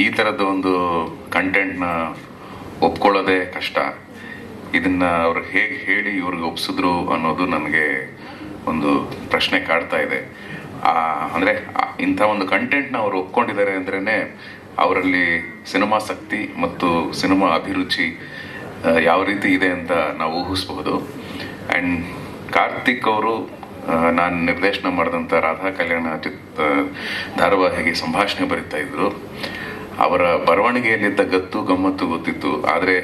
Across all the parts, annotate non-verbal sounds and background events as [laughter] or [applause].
ಈ ಥರದ ಒಂದು ಕಂಟೆಂಟ್ನ ಒಪ್ಕೊಳ್ಳೋದೇ ಕಷ್ಟ. ಇದನ್ನ ಅವ್ರು ಹೇಗೆ ಹೇಳಿ ಇವ್ರಿಗೆ ಒಪ್ಸಿದ್ರು ಅನ್ನೋದು ನನಗೆ ಒಂದು ಪ್ರಶ್ನೆ ಕಾಡ್ತಾ ಇದೆ. ಅಂದ್ರೆ ಇಂಥ ಒಂದು ಕಂಟೆಂಟ್ನ ಅವ್ರು ಒಪ್ಕೊಂಡಿದ್ದಾರೆ ಅಂದ್ರೇ ಅವರಲ್ಲಿ ಸಿನಿಮಾ ಶಕ್ತಿ ಮತ್ತು ಸಿನಿಮಾ ಅಭಿರುಚಿ ಯಾವ ರೀತಿ ಇದೆ ಅಂತ ನಾವು ಊಹಿಸಬಹುದು. ಆ್ಯಂಡ್ ಕಾರ್ತಿಕ್ ಅವರು ನಾನು ನಿರ್ದೇಶನ ಮಾಡಿದಂಥ ರಾಧಾ ಕಲ್ಯಾಣ ಚಿತ್ ಧಾರಾವಾಹಿಗೆ ಸಂಭಾಷಣೆ ಬರೀತಾ ಇದ್ರು, ಅವರ ಬರವಣಿಗೆಯಲ್ಲಿದ್ದ ಗತ್ತು ಗಮ್ಮತ್ತು ಗೊತ್ತಿತ್ತು. ಆದರೆ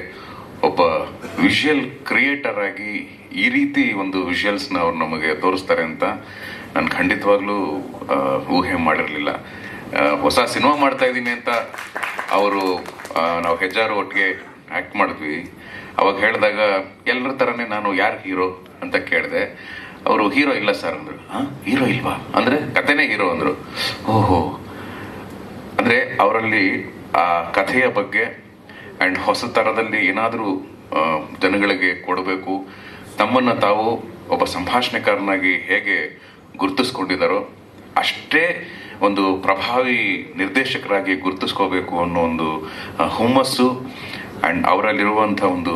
ಒಬ್ಬ ವಿಷುಯಲ್ ಕ್ರಿಯೇಟರ್ ಆಗಿ ಈ ರೀತಿ ಒಂದು ವಿಷುಯಲ್ಸ್ನ ಅವ್ರು ನಮಗೆ ತೋರಿಸ್ತಾರೆ ಅಂತ ನಾನು ಖಂಡಿತವಾಗ್ಲೂ ಊಹೆ ಮಾಡಿರಲಿಲ್ಲ. ಹೊಸ ಸಿನಿಮಾ ಮಾಡ್ತಾ ಇದ್ದೀನಿ ಅಂತ ಅವರು ನಾವು ಹೆಜ್ಜಾರು ಒಟ್ಟಿಗೆ ಆ್ಯಕ್ಟ್ ಮಾಡಿದ್ವಿ. ಅವಾಗ ಹೇಳಿದಾಗ ಎಲ್ಲರ ಥರನೇ ನಾನು ಯಾರು ಹೀರೋ ಅಂತ ಕೇಳಿದೆ. ಅವರು ಹೀರೋ ಇಲ್ಲ ಸರ್ ಅಂದರು. ಹೀರೋ ಇಲ್ವಾ? ಅಂದರೆ ಕಥೆನೇ ಹೀರೋ ಅಂದರು. ಓಹೋ. ಅಂದರೆ ಅವರಲ್ಲಿ ಆ ಕಥೆಯ ಬಗ್ಗೆ ಆ್ಯಂಡ್ ಹೊಸ ಥರದಲ್ಲಿ ಏನಾದರೂ ಜನಗಳಿಗೆ ಕೊಡಬೇಕು. ತಮ್ಮನ್ನು ತಾವು ಒಬ್ಬ ಸಂಭಾಷಣೆಕಾರನಾಗಿ ಹೇಗೆ ಗುರುತಿಸ್ಕೊಂಡಿದ್ದಾರೋ, ಅಷ್ಟೇ ಒಂದು ಪ್ರಭಾವಿ ನಿರ್ದೇಶಕರಾಗಿ ಗುರುತಿಸ್ಕೋಬೇಕು ಅನ್ನೋ ಒಂದು ಹುಮ್ಮಸ್ಸು ಆ್ಯಂಡ್ ಅವರಲ್ಲಿರುವಂಥ ಒಂದು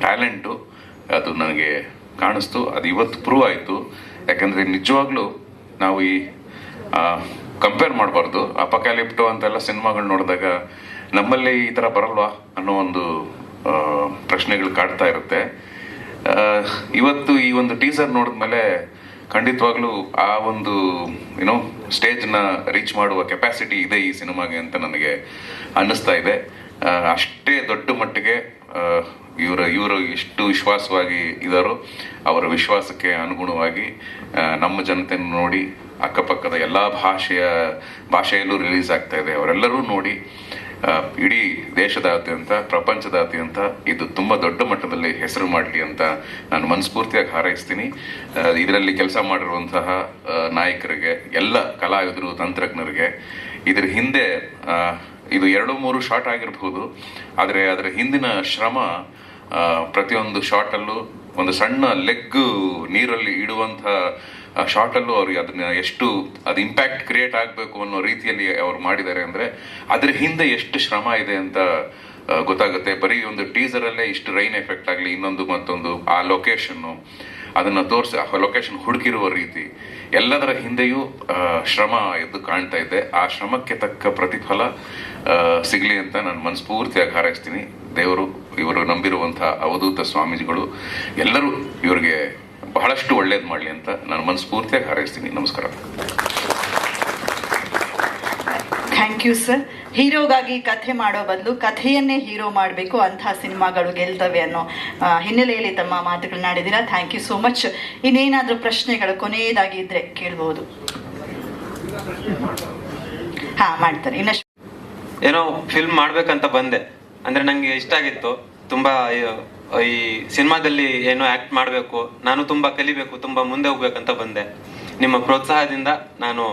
ಟ್ಯಾಲೆಂಟು ಅದು ನನಗೆ ಕಾಣಿಸ್ತು, ಅದು ಇವತ್ತು ಪ್ರೂವ್ ಆಯಿತು. ಯಾಕಂದರೆ ನಿಜವಾಗ್ಲೂ ನಾವು ಈ ಕಂಪೇರ್ ಮಾಡಬಾರ್ದು. ಅಪಕ್ಯಾಲಿಪ್ಟೋ ಅಂತೆಲ್ಲ ಸಿನಿಮಾಗಳು ನೋಡಿದಾಗ ನಮ್ಮಲ್ಲಿ ಈ ಥರ ಬರಲ್ವಾ ಅನ್ನೋ ಒಂದು ಪ್ರಶ್ನೆಗಳು ಕಾಡ್ತಾ ಇರುತ್ತೆ. ಇವತ್ತು ಈ ಒಂದು ಟೀಸರ್ ನೋಡಿದ ಮೇಲೆ ಖಂಡಿತವಾಗ್ಲೂ ಆ ಒಂದು ಏನೋ ಸ್ಟೇಜ್ನ ರೀಚ್ ಮಾಡುವ ಕೆಪಾಸಿಟಿ ಇದೆ ಈ ಸಿನಿಮಾಗೆ ಅಂತ ನನಗೆ ಅನ್ನಿಸ್ತಾ ಇದೆ. ಅಷ್ಟೇ ದೊಡ್ಡ ಮಟ್ಟಿಗೆ ಇವರು ಇವರು ಎಷ್ಟು ವಿಶ್ವಾಸವಾಗಿ ಇದ್ದಾರೋ ಅವರ ವಿಶ್ವಾಸಕ್ಕೆ ಅನುಗುಣವಾಗಿ ನಮ್ಮ ಜನತೆಯನ್ನು ನೋಡಿ ಅಕ್ಕಪಕ್ಕದ ಎಲ್ಲ ಭಾಷೆಯ, ಭಾಷೆಯಲ್ಲೂ ರಿಲೀಸ್ ಆಗ್ತಾ ಇದೆ. ಅವರೆಲ್ಲರೂ ನೋಡಿ ಇಡೀ ದೇಶದಾದ್ಯಂತ ಪ್ರಪಂಚದಾದ್ಯಂತ ಇದು ತುಂಬ ದೊಡ್ಡ ಮಟ್ಟದಲ್ಲಿ ಹೆಸರು ಮಾಡಲಿ ಅಂತ ನಾನು ಮನಸ್ಫೂರ್ತಿಯಾಗಿ ಹಾರೈಸ್ತೀನಿ. ಇದರಲ್ಲಿ ಕೆಲಸ ಮಾಡಿರುವಂತಹ ನಾಯಕರಿಗೆ, ಎಲ್ಲ ಕಲಾವಿದರು, ತಂತ್ರಜ್ಞರಿಗೆ, ಇದರ ಹಿಂದೆ ಇದು ಎರಡು ಮೂರು ಶಾಟ್ ಆಗಿರಬಹುದು ಆದರೆ ಅದರ ಹಿಂದಿನ ಶ್ರಮ ಪ್ರತಿಯೊಂದು ಶಾಟಲ್ಲೂ ಒಂದು ಸಣ್ಣ ಲೆಗ್ ನೀರಲ್ಲಿ ಇಡುವಂಥ ಶಾಟಲ್ಲೂ ಅವ್ರಿಗೆ ಅದನ್ನ ಎಷ್ಟು ಅದು ಇಂಪ್ಯಾಕ್ಟ್ ಕ್ರಿಯೇಟ್ ಆಗಬೇಕು ಅನ್ನೋ ರೀತಿಯಲ್ಲಿ ಅವ್ರು ಮಾಡಿದ್ದಾರೆ ಅಂದರೆ ಅದ್ರ ಹಿಂದೆ ಎಷ್ಟು ಶ್ರಮ ಇದೆ ಅಂತ ಗೊತ್ತಾಗುತ್ತೆ. ಬರೀ ಒಂದು ಟೀಸರಲ್ಲೇ ಇಷ್ಟು ರೈನ್ ಎಫೆಕ್ಟ್ ಆಗಲಿ, ಇನ್ನೊಂದು ಮತ್ತೊಂದು ಆ ಲೊಕೇಶನ್ನು ಅದನ್ನು ತೋರಿಸಿ, ಆ ಲೊಕೇಶನ್ ಹುಡುಕಿರುವ ರೀತಿ. ಎಲ್ಲದರ ಹಿಂದೆಯೂ ಶ್ರಮ ಎದ್ದು ಕಾಣ್ತಾ ಇದೆ. ಆ ಶ್ರಮಕ್ಕೆ ತಕ್ಕ ಪ್ರತಿಫಲ ಸಿಗಲಿ ಅಂತ ನಾನು ಮನಸ್ಫೂರ್ತಿಯಾಗಿ ಹಾರೈಸ್ತೀನಿ. ದೇವರು, ಇವರು ನಂಬಿರುವಂಥ ಅವಧೂತ ಸ್ವಾಮೀಜಿಗಳು, ಎಲ್ಲರೂ ಇವರಿಗೆ ಬಹಳಷ್ಟು ಒಳ್ಳೇದು ಮಾಡಲಿ ಅಂತ ನಾನು ಮನಸ್ಫೂರ್ತಿಯಾಗಿ ಹಾರೈಸ್ತೀನಿ. ನಮಸ್ಕಾರ. Thank you sir. ಹೀರೋಗಾಗಿ ಕಥೆ ಮಾಡೋ ಬದಲು ಕಥೆಯನ್ನೇ ಹೀರೋ ಮಾಡಬೇಕು ಅಂತಹ ಸಿನಿಮಾಗಳು ಗೆಲ್ತವೆ ಅನ್ನೋ ಹಿನ್ನೆಲೆಯಲ್ಲಿ ತಮ್ಮ ಮಾತುಗಳನ್ನ ಆಡಿದ್ದೀರಾ? Thank you so much. ಇನ್ನೇನಾದರೂ ಪ್ರಶ್ನೆಗಳು ಕೊನೆಯದಾಗಿ ಇದ್ರೆ ಕೇಳ್ಬೋದು. ಹಾ, ಮಾಡ್ತಾರೆ. ಇನ್ನಷ್ಟು ಏನೋ ಫಿಲ್ಮ್ ಮಾಡ್ಬೇಕಂತ ಬಂದೆ. ಅಂದ್ರೆ ನಂಗೆ ಇಷ್ಟ ಆಗಿತ್ತು. ತುಂಬಾ, ಈ ಸಿನಿಮಾದಲ್ಲಿ ಏನೋ ಆಕ್ಟ್ ಮಾಡಬೇಕು, ನಾನು ತುಂಬಾ ಕಲಿಬೇಕು, ತುಂಬಾ ಮುಂದೆ ಹೋಗ್ಬೇಕಂತ ಬಂದೆ. ನಿಮ್ಮ ಪ್ರೋತ್ಸಾಹದಿಂದ ನಾನು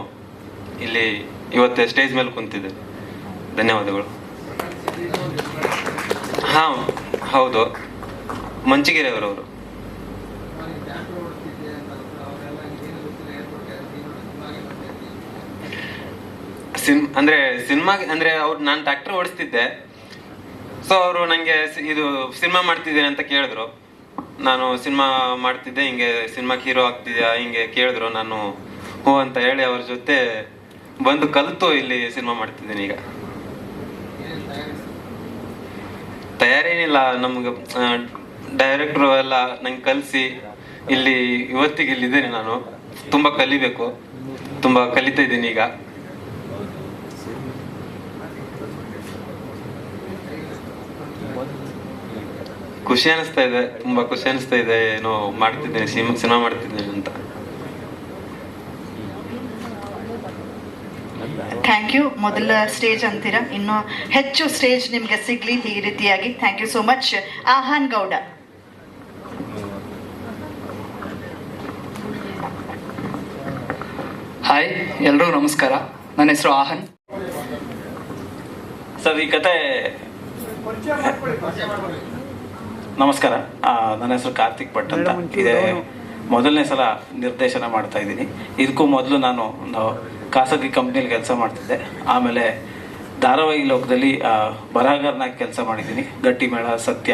ಇಲ್ಲಿ ಇವತ್ತು ಸ್ಟೇಜ್ ಮೇಲೆ ಕುಂತಿದ್ದೆ. ಧನ್ಯವಾದಗಳು. ಹಾ, ಹೌದು. ಮಂಚಗಿರಿ ಅವರವರು ಸಿನ್, ಅಂದ್ರೆ ಸಿನಿಮಾ, ಅಂದ್ರೆ ಅವ್ರು, ನಾನು ಟ್ರ್ಯಾಕ್ಟರ್ ಓಡಿಸ್ತಿದ್ದೆ. ಸೊ ಅವರು ನಂಗೆ ಸಿ- ಇದು ಸಿನಿಮಾ ಮಾಡ್ತಿದ್ದೀನಿ ಅಂತ ಕೇಳಿದ್ರು. ನಾನು ಸಿನಿಮಾ ಮಾಡ್ತಿದ್ದೆ, ಹಿಂಗೆ ಸಿನಿಮಾಕ್ಕೆ ಹೀರೋ ಆಗ್ತಿದ್ಯಾ, ಹಿಂಗೆ ಕೇಳಿದ್ರು. ನಾನು ಹೂ ಅಂತ ಹೇಳಿ ಅವ್ರ ಜೊತೆ ಬಂದು ಕಲಿತು ಇಲ್ಲಿ ಸಿನಿಮಾ ಮಾಡ್ತಿದ್ದೀನಿ ಈಗ. ತಯಾರಿ ಏನಿಲ್ಲ ನಮ್ಗೆ ಡೈರೆಕ್ಟ್ರು ಎಲ್ಲ ನಂಗೆ ಕಲಿಸಿ ಇಲ್ಲಿ ಇವತ್ತಿಗೆ ಇಲ್ಲಿದ್ದೇನೆ ನಾನು. ತುಂಬಾ ಕಲಿಬೇಕು. ತುಂಬಾ ಕಲಿತಾ ಇದ್ದೀನಿ ಈಗ. ಖುಷಿ ಅನಿಸ್ತಾ ಇದೆ, ತುಂಬಾ ಖುಷಿ ಅನಿಸ್ತಾ ಇದೆ ಏನೋ ಮಾಡ್ತಿದ್ದೀನಿ ಸಿನಿಮಾ ಮಾಡ್ತಿದ್ದೀನಿ ಅಂತ. Thank you. ಮೊದಲ ಸ್ಟೇಜ್ ಅಂತೀರಾ? ಇನ್ನು ಹೆಚ್ಚು ಸ್ಟೇಜ್ ನಿಮಗೆ ಸಿಗ್ಲಿ ಈ ರೀತಿಯಾಗಿ. Thank you so much. Aahan Gowda. Hi ಎಲ್ರಿಗೂ ನಮಸ್ಕಾರ. ನನ್ನ ಹೆಸರು ಆಹನ್. ಸರ್ ಈ ಕತೆ ನಮಸ್ಕಾರ. ನನ್ನ ಹೆಸರು ಕಾರ್ತಿಕ್ ಭಟ್ ಅಂತ. ಇದೇ ಮೊದಲನೇ ಸಲ ನಿರ್ದೇಶನ ಮಾಡ್ತಾ ಇದ್ದೀನಿ. ಇದಕ್ಕೂ ಮೊದಲು ನಾನು ಒಂದು ಖಾಸಗಿ ಕಂಪ್ನಿಯಲ್ಲಿ ಕೆಲಸ ಮಾಡ್ತಿದ್ದೆ. ಆಮೇಲೆ ಧಾರಾವಾಹಿ ಲೋಕದಲ್ಲಿ ಬರಹಗಾರನಾಗಿ ಕೆಲಸ ಮಾಡಿದ್ದೀನಿ. ಗಟ್ಟಿ ಮೇಳ ಸತ್ಯ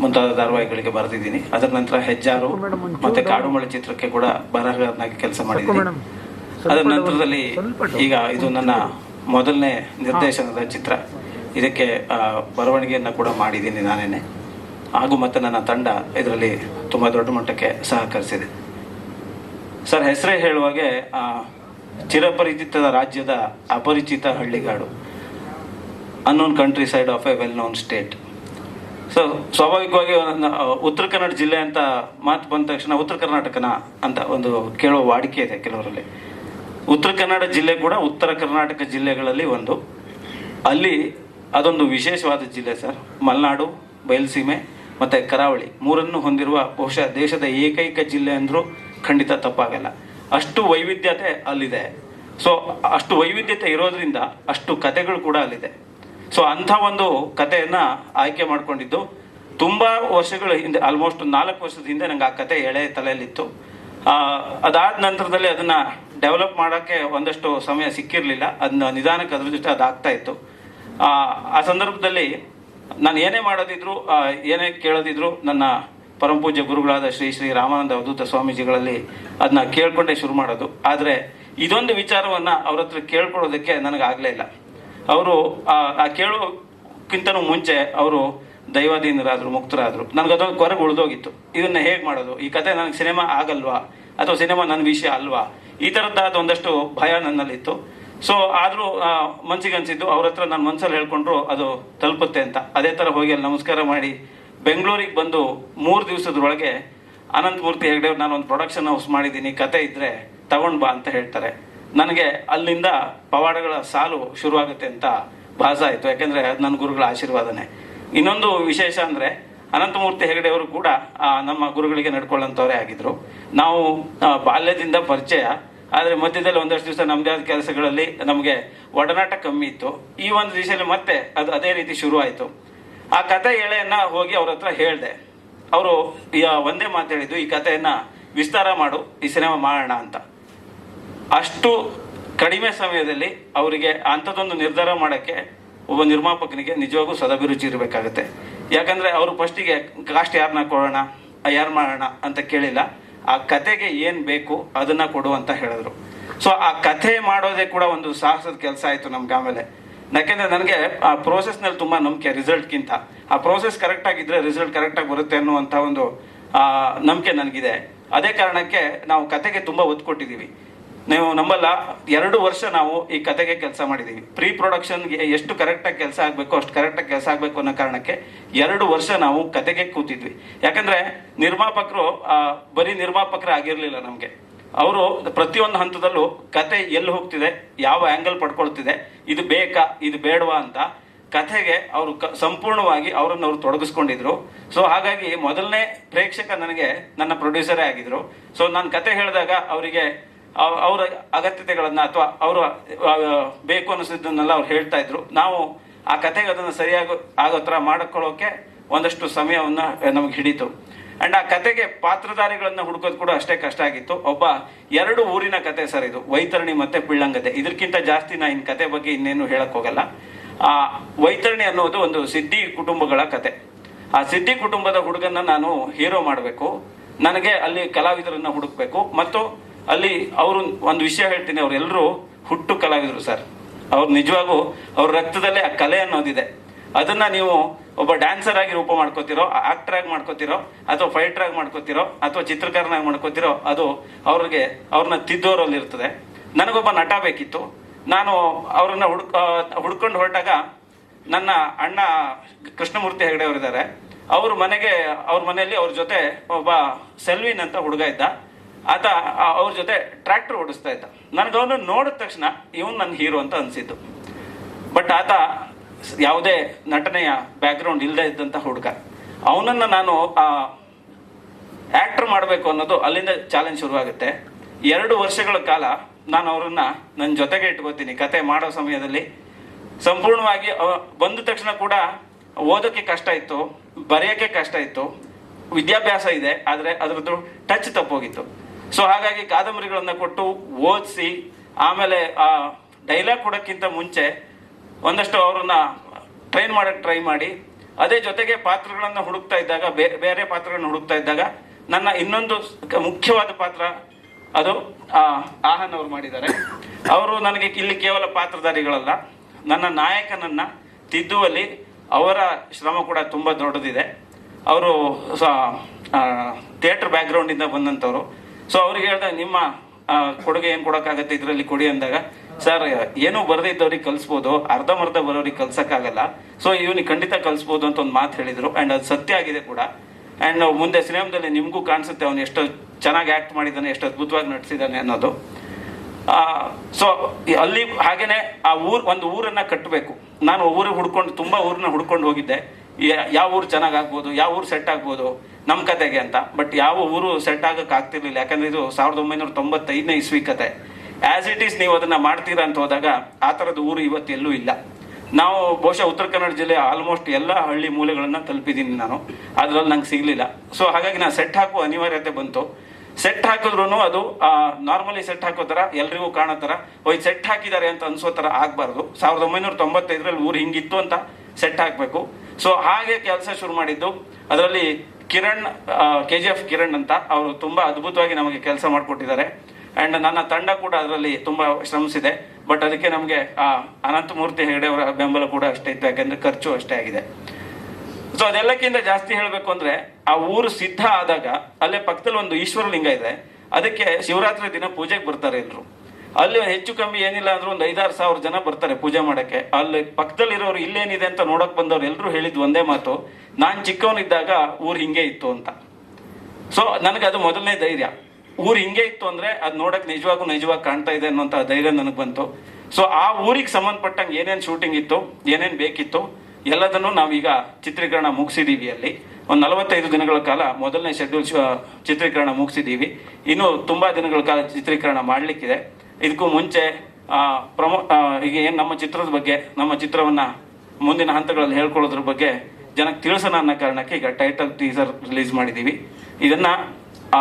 ಮುಂತಾದ ಧಾರಾವಾಹಿಗಳಿಗೆ ಬರೆದಿದ್ದೀನಿ. ಅದರ ನಂತರ ಹೆಜ್ಜಾರು ಮತ್ತೆ ಕಾಡುಮಳೆ ಚಿತ್ರಕ್ಕೆ ಕೂಡ ಬರಹಗಾರನಾಗಿ ಕೆಲಸ ಮಾಡಿದ್ದೀನಿ. ಅದರ ನಂತರದಲ್ಲಿ ಈಗ ಇದು ನನ್ನ ಮೊದಲನೇ ನಿರ್ದೇಶನದ ಚಿತ್ರ. ಇದಕ್ಕೆ ಬರವಣಿಗೆಯನ್ನು ಕೂಡ ಮಾಡಿದ್ದೀನಿ ನಾನೇನೆ. ಹಾಗೂ ಮತ್ತೆ ನನ್ನ ತಂಡ ಇದರಲ್ಲಿ ತುಂಬ ದೊಡ್ಡ ಮಟ್ಟಕ್ಕೆ ಸಹಕರಿಸಿದೆ. ಸರ್ ಹೆಸರೇ ಹೇಳುವಾಗೆ ಆ, ಚಿರಪರಿಚಿತ ರಾಜ್ಯದ ಅಪರಿಚಿತ ಹಳ್ಳಿಗಾಡು unknown countryside of a well known state so ಸ್ವಾಭಾವಿಕವಾಗಿ ಉತ್ತರ ಕನ್ನಡ ಜಿಲ್ಲೆ ಅಂತ ಮಾತು ಬಂದ ತಕ್ಷಣ ಉತ್ತರ ಕರ್ನಾಟಕನ ಅಂತ ಒಂದು ಕೇಳುವ ವಾಡಿಕೆ ಇದೆ ಕೆಲವರಲ್ಲಿ. ಉತ್ತರ ಕನ್ನಡ ಜಿಲ್ಲೆ ಕೂಡ ಉತ್ತರ ಕರ್ನಾಟಕ ಜಿಲ್ಲೆಗಳಲ್ಲಿ ಒಂದು. ಅಲ್ಲಿ ಅದೊಂದು ವಿಶೇಷವಾದ ಜಿಲ್ಲೆ ಸರ್. ಮಲೆನಾಡು, ಬಯಲುಸೀಮೆ, ಮತ್ತು ಕರಾವಳಿ ಮೂರನ್ನು ಹೊಂದಿರುವ ಬಹುಶಃ ದೇಶದ ಏಕೈಕ ಜಿಲ್ಲೆ ಅಂದರೂ ಖಂಡಿತ ತಪ್ಪಾಗಲ್ಲ. ಅಷ್ಟು ವೈವಿಧ್ಯತೆ ಅಲ್ಲಿದೆ. ಸೊ ಅಷ್ಟು ವೈವಿಧ್ಯತೆ ಇರೋದ್ರಿಂದ ಅಷ್ಟು ಕತೆಗಳು ಕೂಡ ಅಲ್ಲಿದೆ. ಸೊ ಅಂಥ ಒಂದು ಕಥೆಯನ್ನ ಆಯ್ಕೆ ಮಾಡಿಕೊಂಡಿದ್ದು ತುಂಬಾ ವರ್ಷಗಳ ಹಿಂದೆ ಆಲ್ಮೋಸ್ಟ್ ನಾಲ್ಕು ವರ್ಷದ ಹಿಂದೆ ನಂಗೆ ಆ ಕತೆ ಎಳೆ ತಲೆಯಲ್ಲಿತ್ತು. ಅದಾದ ನಂತರದಲ್ಲಿ ಅದನ್ನ ಡೆವಲಪ್ ಮಾಡೋಕ್ಕೆ ಒಂದಷ್ಟು ಸಮಯ ಸಿಕ್ಕಿರಲಿಲ್ಲ. ಅದನ್ನ ನಿಧಾನಕ್ಕೆ ಅದ್ರ ಜೊತೆ ಅದಾಗ್ತಾ ಇತ್ತು. ಆ ಸಂದರ್ಭದಲ್ಲಿ ನಾನು ಏನೇ ಮಾಡೋದಿದ್ರು ಏನೇ ಕೇಳೋದಿದ್ರು ನನ್ನ ಪರಮ ಪೂಜ್ಯ ಗುರುಗಳಾದ ಶ್ರೀ ಶ್ರೀ ರಾಮಾನಂದ ಅವಧೂತ ಸ್ವಾಮೀಜಿಗಳಲ್ಲಿ ಅದನ್ನ ಕೇಳ್ಕೊಂಡೇ ಶುರು ಮಾಡೋದು. ಆದರೆ ಇದೊಂದು ವಿಚಾರವನ್ನ ಅವ್ರ ಹತ್ರ ಕೇಳ್ಕೊಳ್ಳೋದಕ್ಕೆ ನನಗಾಗಲೇ ಇಲ್ಲ. ಅವರು ಆ ಕೇಳೋಕ್ಕಿಂತನೂ ಮುಂಚೆ ಅವರು ದೈವಾಧೀನರಾದ್ರು, ಮುಕ್ತರಾದ್ರು. ನನಗದೊಂದು ಕೊರಗು ಉಳಿದೋಗಿತ್ತು. ಇದನ್ನು ಹೇಗೆ ಮಾಡೋದು? ಈ ಕತೆ ನನಗೆ ಸಿನಿಮಾ ಆಗಲ್ವಾ? ಅಥವಾ ಸಿನಿಮಾ ನನ್ನ ವಿಷಯ ಅಲ್ವಾ? ಈ ಥರದ್ದಾದ ಒಂದಷ್ಟು ಭಯ ನನ್ನಲ್ಲಿತ್ತು. ಸೊ ಆದರೂ ಮನ್ಸಿಗೆ ಅನ್ಸಿದ್ದು ಅವ್ರ ಹತ್ರ ನನ್ನ ಮನ್ಸಲ್ಲಿ ಹೇಳ್ಕೊಂಡ್ರು ಅದು ತಲುಪುತ್ತೆ ಅಂತ. ಅದೇ ಥರ ಹೋಗಿ ಅಲ್ಲಿ ನಮಸ್ಕಾರ ಮಾಡಿ ಬೆಂಗಳೂರಿಗೆ ಬಂದು ಮೂರು ದಿವಸದೊಳಗೆ ಅನಂತಮೂರ್ತಿ ಹೆಗ್ಡೆ ನಾನು ಒಂದು ಪ್ರೊಡಕ್ಷನ್ ಹೌಸ್ ಮಾಡಿದ್ದೀನಿ, ಕತೆ ಇದ್ದರೆ ತಗೊಂಡು ಬಾ ಅಂತ ಹೇಳ್ತಾರೆ. ನನಗೆ ಅಲ್ಲಿಂದ ಪವಾಡಗಳ ಸಾಲು ಶುರುವಾಗುತ್ತೆ ಅಂತ ಭಾಸ ಆಯಿತು. ಯಾಕೆಂದರೆ ಅದು ನನ್ನ ಗುರುಗಳ ಆಶೀರ್ವಾದನೆ. ಇನ್ನೊಂದು ವಿಶೇಷ ಅಂದರೆ ಅನಂತಮೂರ್ತಿ ಹೆಗಡೆ ಅವರು ಕೂಡ ನಮ್ಮ ಗುರುಗಳಿಗೆ ನಡ್ಕೊಳ್ಳೋಂಥವರೇ ಆಗಿದ್ರು. ನಾವು ಬಾಲ್ಯದಿಂದ ಪರಿಚಯ. ಆದರೆ ಮಧ್ಯದಲ್ಲಿ ಒಂದಷ್ಟು ದಿವಸ ನಮ್ಮದೇ ಆದ ಕೆಲಸಗಳಲ್ಲಿ ನಮಗೆ ಒಡನಾಟ ಕಮ್ಮಿ ಇತ್ತು. ಈ ಒಂದು ದಿವಸದಲ್ಲಿ ಮತ್ತೆ ಅದು ಅದೇ ರೀತಿ ಶುರುವಾಯಿತು. ಆ ಕತೆ ಎಳೆಯನ್ನ ಹೋಗಿ ಅವ್ರ ಹತ್ರ ಹೇಳಿದೆ. ಅವರು ಒಂದೇ ಮಾತಾಡಿದ್ದು ಈ ಕಥೆಯನ್ನ ವಿಸ್ತಾರ ಮಾಡು, ಈ ಸಿನಿಮಾ ಮಾಡೋಣ ಅಂತ. ಅಷ್ಟು ಕಡಿಮೆ ಸಮಯದಲ್ಲಿ ಅವರಿಗೆ ಅಂಥದ್ದೊಂದು ನಿರ್ಧಾರ ಮಾಡೋಕ್ಕೆ ಒಬ್ಬ ನಿರ್ಮಾಪಕನಿಗೆ ನಿಜವಾಗೂ ಸದಭಿರುಚಿ ಇರಬೇಕಾಗತ್ತೆ. ಯಾಕಂದ್ರೆ ಅವರು ಫಸ್ಟಿಗೆ ಕಾಸ್ಟ್ ಯಾರನ್ನ ಕೊಡೋಣ? ಯಾರು ಮಾಡೋಣ? ಅಂತ ಕೇಳಿಲ್ಲ. ಆ ಕತೆಗೆ ಏನು ಬೇಕು ಅದನ್ನ ಕೊಡು ಅಂತ ಹೇಳಿದ್ರು. ಸೊ ಆ ಕಥೆ ಮಾಡೋದೇ ಕೂಡ ಒಂದು ಸಾಹಸದ ಕೆಲಸ ಆಯಿತು ನಮ್ಗೆ ಆಮೇಲೆ. ಯಾಕೆಂದ್ರೆ ನನಗೆ ಆ ಪ್ರೋಸೆಸ್ನಲ್ಲಿ ತುಂಬ ನಂಬಿಕೆ ರಿಸಲ್ಟ್ಗಿಂತ ಆ ಪ್ರೋಸೆಸ್ ಕರೆಕ್ಟ್ ಆಗಿದ್ರೆ ರಿಸಲ್ಟ್ ಕರೆಕ್ಟಾಗಿ ಬರುತ್ತೆ ಅನ್ನುವಂಥ ಒಂದು ಆ, ನಂಬಿಕೆ ನನಗಿದೆ. ಅದೇ ಕಾರಣಕ್ಕೆ ನಾವು ಕತೆಗೆ ತುಂಬ ಒತ್ತು ಕೊಟ್ಟಿದ್ದೀವಿ. ನೀವು ನಂಬಲ್ಲ ಎರಡು ವರ್ಷ ನಾವು ಈ ಕತೆಗೆ ಕೆಲಸ ಮಾಡಿದ್ದೀವಿ. ಪ್ರೀ ಪ್ರೊಡಕ್ಷನ್ಗೆ ಎಷ್ಟು ಕರೆಕ್ಟಾಗಿ ಕೆಲಸ ಆಗಬೇಕು ಅಷ್ಟು ಕರೆಕ್ಟಾಗಿ ಕೆಲಸ ಆಗಬೇಕು ಅನ್ನೋ ಕಾರಣಕ್ಕೆ ಎರಡು ವರ್ಷ ನಾವು ಕತೆಗೆ ಕೂತಿದ್ವಿ. ಯಾಕಂದ್ರೆ ನಿರ್ಮಾಪಕರು ಬರೀ ನಿರ್ಮಾಪಕರೇ ಆಗಿರಲಿಲ್ಲ ನಮಗೆ. ಅವರು ಪ್ರತಿಯೊಂದು ಹಂತದಲ್ಲೂ ಕತೆ ಎಲ್ಲಿ ಹೋಗ್ತಿದೆ, ಯಾವ ಆ್ಯಂಗಲ್ ಪಡ್ಕೊಳ್ತಿದೆ, ಇದು ಬೇಕಾ, ಇದು ಬೇಡವಾ ಅಂತ ಕಥೆಗೆ ಅವರು ಕ, ಸಂಪೂರ್ಣವಾಗಿ ಅವರನ್ನು ಅವರು ತೊಡಗಿಸ್ಕೊಂಡಿದ್ರು. ಸೊ ಹಾಗಾಗಿ ಮೊದಲನೇ ಪ್ರೇಕ್ಷಕ ನನಗೆ ನನ್ನ ಪ್ರೊಡ್ಯೂಸರೇ ಆಗಿದ್ರು. ಸೊ ನಾನು ಕತೆ ಹೇಳಿದಾಗ ಅವರಿಗೆ ಅವರ ಅಗತ್ಯತೆಗಳನ್ನು ಅಥವಾ ಅವರು ಬೇಕು ಅನಿಸಿದ್ದನ್ನೆಲ್ಲ ಅವ್ರು ಹೇಳ್ತಾ ಇದ್ರು. ನಾವು ಆ ಕಥೆಗೆ ಅದನ್ನು ಸರಿಯಾಗಿ, ಆಗೋ ಥರ ಮಾಡಿಕೊಳ್ಳೋಕೆ ಒಂದಷ್ಟು ಸಮಯವನ್ನು ನಮಗೆ ಹಿಡಿತು. ಅಂಡ್ ಆ ಕತೆಗೆ ಪಾತ್ರಧಾರಿಗಳನ್ನ ಹುಡುಕೋದು ಕೂಡ ಅಷ್ಟೇ ಕಷ್ಟ ಆಗಿತ್ತು. ಒಬ್ಬ ಎರಡು ಊರಿನ ಕತೆ ಸರ್ ಇದು. ವೈತರಣಿ ಮತ್ತೆ ಪಿಳ್ಳಂಗತೆ. ಇದಕ್ಕಿಂತ ಜಾಸ್ತಿ ನಾ ಇನ್ ಕತೆ ಬಗ್ಗೆ ಇನ್ನೇನು ಹೇಳಕ್ ಹೋಗಲ್ಲ. ಆ ವೈತರಣಿ ಅನ್ನೋದು ಒಂದು ಸಿದ್ಧಿ ಕುಟುಂಬಗಳ ಕತೆ. ಆ ಸಿದ್ಧಿ ಕುಟುಂಬದ ಹುಡುಗನ್ನ ನಾನು ಹೀರೋ ಮಾಡಬೇಕು. ನನಗೆ ಅಲ್ಲಿ ಕಲಾವಿದರನ್ನ ಹುಡುಕ್ಬೇಕು. ಮತ್ತು ಅಲ್ಲಿ ಅವರು ಒಂದು ವಿಷಯ ಹೇಳ್ತೀನಿ. ಅವರೆಲ್ಲರೂ ಹುಟ್ಟು ಕಲಾವಿದರು ಸರ್. ಅವ್ರು ನಿಜವಾಗೂ ಅವ್ರ ರಕ್ತದಲ್ಲೇ ಆ ಕಲೆ ಅನ್ನೋದಿದೆ. ಅದನ್ನ ನೀವು ಒಬ್ಬ ಡ್ಯಾನ್ಸರ್ ಆಗಿ ರೂಪ ಮಾಡ್ಕೋತಿರೋ ಆಕ್ಟರ್ ಆಗಿ ಮಾಡ್ಕೋತಿರೋ, ಅಥವಾ ಫೈಟರ್ ಆಗಿ ಮಾಡ್ಕೋತಿರೋ, ಅಥವಾ ಚಿತ್ರಕಾರನಾಗಿ ಮಾಡ್ಕೋತಿರೋ, ಅದು ಅವ್ರಿಗೆ, ಅವ್ರನ್ನ ತಿದ್ದೋರಲ್ಲಿ ಇರ್ತದೆ. ನನಗೊಬ್ಬ ನಟ ಬೇಕಿತ್ತು. ನಾನು ಅವ್ರನ್ನ ಹುಡ್ಕ, ಹುಡ್ಕೊಂಡು ಹೊರಟಾಗ ನನ್ನ ಅಣ್ಣ ಕೃಷ್ಣಮೂರ್ತಿ ಹೆಗಡೆ ಅವರಿದ್ದಾರೆ. ಅವ್ರ ಮನೆಗೆ, ಅವ್ರ ಮನೆಯಲ್ಲಿ ಅವ್ರ ಜೊತೆ ಒಬ್ಬ ಸೆಲ್ವಿನ್ ಅಂತ ಹುಡುಗ ಇದ್ದ. ಆತ ಅವ್ರ ಜೊತೆ ಟ್ರ್ಯಾಕ್ಟರ್ ಓಡಿಸ್ತಾ ಇದ್ದ. ನನಗೆ ಅವನು ನೋಡಿದ ತಕ್ಷಣ ಇವನು ನನ್ನ ಹೀರೋ ಅಂತ ಅನಿಸಿದ್ದು. ಬಟ್ ಆತ ಯಾವುದೇ ನಟನೆಯ ಬ್ಯಾಕ್ಗ್ರೌಂಡ್ ಇಲ್ಲದೆ ಇದ್ದಂಥ ಹುಡುಗ. ಅವನನ್ನು ನಾನು ಆಕ್ಟರ್ ಮಾಡಬೇಕು ಅನ್ನೋದು ಅಲ್ಲಿಂದ ಚಾಲೆಂಜ್ ಶುರುವಾಗುತ್ತೆ. ಎರಡು ವರ್ಷಗಳ ಕಾಲ ನಾನು ಅವರನ್ನ ನನ್ನ ಜೊತೆಗೆ ಇಟ್ಕೋತೀನಿ. ಕತೆ ಮಾಡೋ ಸಮಯದಲ್ಲಿ. ಸಂಪೂರ್ಣವಾಗಿ ಬಂದ ತಕ್ಷಣ ಕೂಡ ಓದೋಕ್ಕೆ ಕಷ್ಟ ಇತ್ತು ಬರೆಯೋಕ್ಕೆ ಕಷ್ಟ ಇತ್ತು. ವಿದ್ಯಾಭ್ಯಾಸ ಇದೆ, ಆದರೆ ಅದರದ್ದು ಟಚ್ ತಪ್ಪೋಗಿತ್ತು. ಸೊ ಹಾಗಾಗಿ ಕಾದಂಬರಿಗಳನ್ನು ಕೊಟ್ಟು ಓದಿಸಿ, ಆಮೇಲೆ, ಆ ಡೈಲಾಗ್ ಕೊಡೋಕ್ಕಿಂತ ಮುಂಚೆ ಒಂದಷ್ಟು ಅವ್ರನ್ನ ಟ್ರೈನ್ ಮಾಡಕ್ಕೆ ಟ್ರೈ ಮಾಡಿ, ಅದೇ ಜೊತೆಗೆ ಪಾತ್ರಗಳನ್ನು ಹುಡುಕ್ತಾ ಇದ್ದಾಗ ಬೇರೆ ಬೇರೆ ಪಾತ್ರಗಳನ್ನು ಹುಡುಕ್ತಾ ಇದ್ದಾಗ, ನನ್ನ ಇನ್ನೊಂದು ಮುಖ್ಯವಾದ ಪಾತ್ರ ಅದು ಆಹನ್ ಅವರು ಮಾಡಿದ್ದಾರೆ. ಅವರು ನನಗೆ ಇಲ್ಲಿ ಕೇವಲ ಪಾತ್ರಧಾರಿಗಳಲ್ಲ, ನನ್ನ ನಾಯಕನನ್ನ ತಿದ್ದುವಲ್ಲಿ ಅವರ ಶ್ರಮ ಕೂಡ ತುಂಬ ದೊಡ್ಡದಿದೆ. ಅವರು ಥಿಯೇಟರ್ ಬ್ಯಾಕ್ಗ್ರೌಂಡಿಂದ ಬಂದಂಥವ್ರು ಸೊ ಅವ್ರಿಗೆ ಹೇಳ್ದೆ, ನಿಮ್ಮ ಕೊಡುಗೆ ಏನು ಕೊಡೋಕ್ಕಾಗತ್ತೆ ಇದರಲ್ಲಿ ಕೊಡಿ ಅಂದಾಗ ಸರ್ ಏನೂ ಬರದೇ ಇದ್ದವ್ರಿಗೆ ಕಲಿಸ್ಬೋದು ಅರ್ಧಂಬರ್ಧ ಬರೋರಿಗೆ ಕಲ್ಸಕ್ಕಾಗಲ್ಲ. ಸೊ ಇವನಿಗೆ ಖಂಡಿತ ಕಲಿಸ್ಬೋದು ಅಂತ ಒಂದು ಮಾತು ಹೇಳಿದರು. ಆ್ಯಂಡ್ ಅದು ಸತ್ಯ ಆಗಿದೆ ಕೂಡ. ಆ್ಯಂಡ್ ಮುಂದೆ ಸಿನಿಮಾದಲ್ಲಿ ನಿಮಗೂ ಕಾಣಿಸುತ್ತೆ ಅವನು ಎಷ್ಟು ಚೆನ್ನಾಗಿ ಆ್ಯಕ್ಟ್ ಮಾಡಿದ್ದಾನೆ, ಎಷ್ಟು ಅದ್ಭುತವಾಗಿ ನಟಿಸಿದ್ದಾನೆ ಅನ್ನೋದು. ಸೊ ಅಲ್ಲಿ ಹಾಗೇನೆ ಆ ಊರು, ಒಂದು ಊರನ್ನ ಕಟ್ಟಬೇಕು ನಾನು ಊರಿಗೆ ಹುಡ್ಕೊಂಡು, ತುಂಬಾ ಊರನ್ನ ಹುಡ್ಕೊಂಡು ಹೋಗಿದ್ದೆ. ಯಾವ ಊರು ಚೆನ್ನಾಗಿ ಆಗ್ಬೋದು, ಯಾವ ಊರು ಸೆಟ್ ಆಗ್ಬೋದು ನಮ್ಮ ಕತೆಗೆ ಅಂತ. ಬಟ್ ಯಾವ ಊರು ಸೆಟ್ ಆಗಕ್ಕೆ ಆಗ್ತಿರ್ಲಿಲ್ಲ. ಯಾಕಂದ್ರೆ ಇದು ಸಾವಿರದ ಒಂಬೈನೂರ ತೊಂಬತ್ತೈದನೇ ಇಸ್ವಿ ಕತೆ. ಆಸ್ ಇಟ್ ಈಸ್ ನೀವು ಅದನ್ನ ಮಾಡ್ತೀರಾ ಅಂತ ಹೋದಾಗ ಆ ಥರದ ಊರು ಇವತ್ತು ಎಲ್ಲೂ ಇಲ್ಲ. ನಾವು ಬಹುಶಃ ಉತ್ತರ ಕನ್ನಡ ಜಿಲ್ಲೆ ಆಲ್ಮೋಸ್ಟ್ ಎಲ್ಲ ಹಳ್ಳಿ ಮೂಲೆಗಳನ್ನ ತಲುಪಿದ್ದೀನಿ ನಾನು. ಅದ್ರಲ್ಲಿ ನಂಗೆ ಸಿಗ್ಲಿಲ್ಲ. ಸೊ ಹಾಗಾಗಿ ನಾನು ಸೆಟ್ ಹಾಕುವ ಅನಿವಾರ್ಯತೆ ಬಂತು. ಸೆಟ್ ಹಾಕಿದ್ರು ಅದು ನಾರ್ಮಲಿ ಸೆಟ್ ಹಾಕೋ ಥರ ಎಲ್ರಿಗೂ ಕಾಣೋ ಥರ ಒಯ್ ಸೆಟ್ ಹಾಕಿದ್ದಾರೆ ಅಂತ ಅನ್ಸೋ ಥರ ಆಗಬಾರ್ದು. ಸಾವಿರದ ಒಂಬೈನೂರ ತೊಂಬತ್ತೈದರಲ್ಲಿ ಊರು ಹಿಂಗಿತ್ತು ಅಂತ ಸೆಟ್ ಹಾಕಬೇಕು. ಸೊ ಹಾಗೆ ಕೆಲಸ ಶುರು ಮಾಡಿದ್ದು. ಅದರಲ್ಲಿ Kiran K G F Kiran ಅಂತ, ಅವರು ತುಂಬಾ ಅದ್ಭುತವಾಗಿ ನಮಗೆ ಕೆಲಸ ಮಾಡಿಕೊಟ್ಟಿದ್ದಾರೆ. ಅಂಡ್ ನನ್ನ ತಂಡ ಕೂಡ ಅದರಲ್ಲಿ ತುಂಬಾ ಶ್ರಮಿಸಿದೆ. ಬಟ್ ಅದಕ್ಕೆ ನಮಗೆ ಅನಂತಮೂರ್ತಿ ಹೆಗಡೆ ಅವರ ಬೆಂಬಲ ಕೂಡ ಅಷ್ಟೇ ಇತ್ತು. ಯಾಕಂದ್ರೆ ಖರ್ಚು ಅಷ್ಟೇ ಆಗಿದೆ. ಸೊ ಅದೆಲ್ಲಕ್ಕಿಂತ ಜಾಸ್ತಿ ಹೇಳಬೇಕು ಅಂದ್ರೆ, ಆ ಊರು ಸಿದ್ಧ ಆದಾಗ ಅಲ್ಲೇ ಪಕ್ಕದಲ್ಲಿ ಒಂದು ಈಶ್ವರ ಲಿಂಗ ಇದೆ. ಅದಕ್ಕೆ ಶಿವರಾತ್ರಿ ದಿನ ಪೂಜೆಗೆ ಬರ್ತಾರೆ ಎಲ್ರು. ಅಲ್ಲಿ ಹೆಚ್ಚು ಕಮ್ಮಿ ಏನಿಲ್ಲ ಅಂದ್ರೆ ಒಂದು ಐದಾರು ಸಾವಿರ ಜನ ಬರ್ತಾರೆ ಪೂಜೆ ಮಾಡಕ್ಕೆ. ಅಲ್ಲಿ ಪಕ್ಕದಲ್ಲಿರೋರು ಇಲ್ಲೇನಿದೆ ಅಂತ ನೋಡಕ್ ಬಂದವ್ರು ಎಲ್ಲರೂ ಹೇಳಿದ್ ಒಂದೇ ಮಾತು, ನಾನು ಚಿಕ್ಕವನಿದ್ದಾಗ ಊರು ಹಿಂಗೆ ಇತ್ತು ಅಂತ. ಸೊ ನನಗೆ ಅದು ಮೊದಲನೇ ಧೈರ್ಯ. ಊರು ಹಿಂಗೆ ಇತ್ತು ಅಂದ್ರೆ ಅದು ನೋಡಕ್ ನಿಜವಾಗೂ ನಿಜವಾಗಿ ಕಾಣ್ತಾ ಇದೆ ಅನ್ನೋಂಥ ಧೈರ್ಯ ನನಗೆ ಬಂತು. ಸೊ ಆ ಊರಿಗೆ ಸಂಬಂಧಪಟ್ಟಂಗೆ ಏನೇನು ಶೂಟಿಂಗ್ ಇತ್ತು, ಏನೇನು ಬೇಕಿತ್ತು, ಎಲ್ಲದನ್ನು ನಾವೀಗ ಚಿತ್ರೀಕರಣ ಮುಗಿಸಿದೀವಿ ಅಲ್ಲಿ. ಒಂದು ನಲವತ್ತೈದು ದಿನಗಳ ಕಾಲ ಮೊದಲನೇ ಶೆಡ್ಯೂಲ್ ಚಿತ್ರೀಕರಣ ಮುಗಿಸಿದೀವಿ. ಇನ್ನು ತುಂಬಾ ದಿನಗಳ ಕಾಲ ಚಿತ್ರೀಕರಣ ಮಾಡ್ಲಿಕ್ಕಿದೆ. ಇದಕ್ಕೂ ಮುಂಚೆ ಪ್ರಮೋ ಈಗ ಏನು ನಮ್ಮ ಚಿತ್ರದ ಬಗ್ಗೆ, ನಮ್ಮ ಚಿತ್ರವನ್ನ ಮುಂದಿನ ಹಂತಗಳಲ್ಲಿ ಹೇಳ್ಕೊಳ್ಳೋದ್ರ ಬಗ್ಗೆ ಜನಕ್ಕೆ ತಿಳಿಸೋಣ ಅನ್ನೋ ಕಾರಣಕ್ಕೆ ಈಗ ಟೈಟಲ್ ಟೀಸರ್ ರಿಲೀಸ್ ಮಾಡಿದೀವಿ. ಇದನ್ನ ಆ,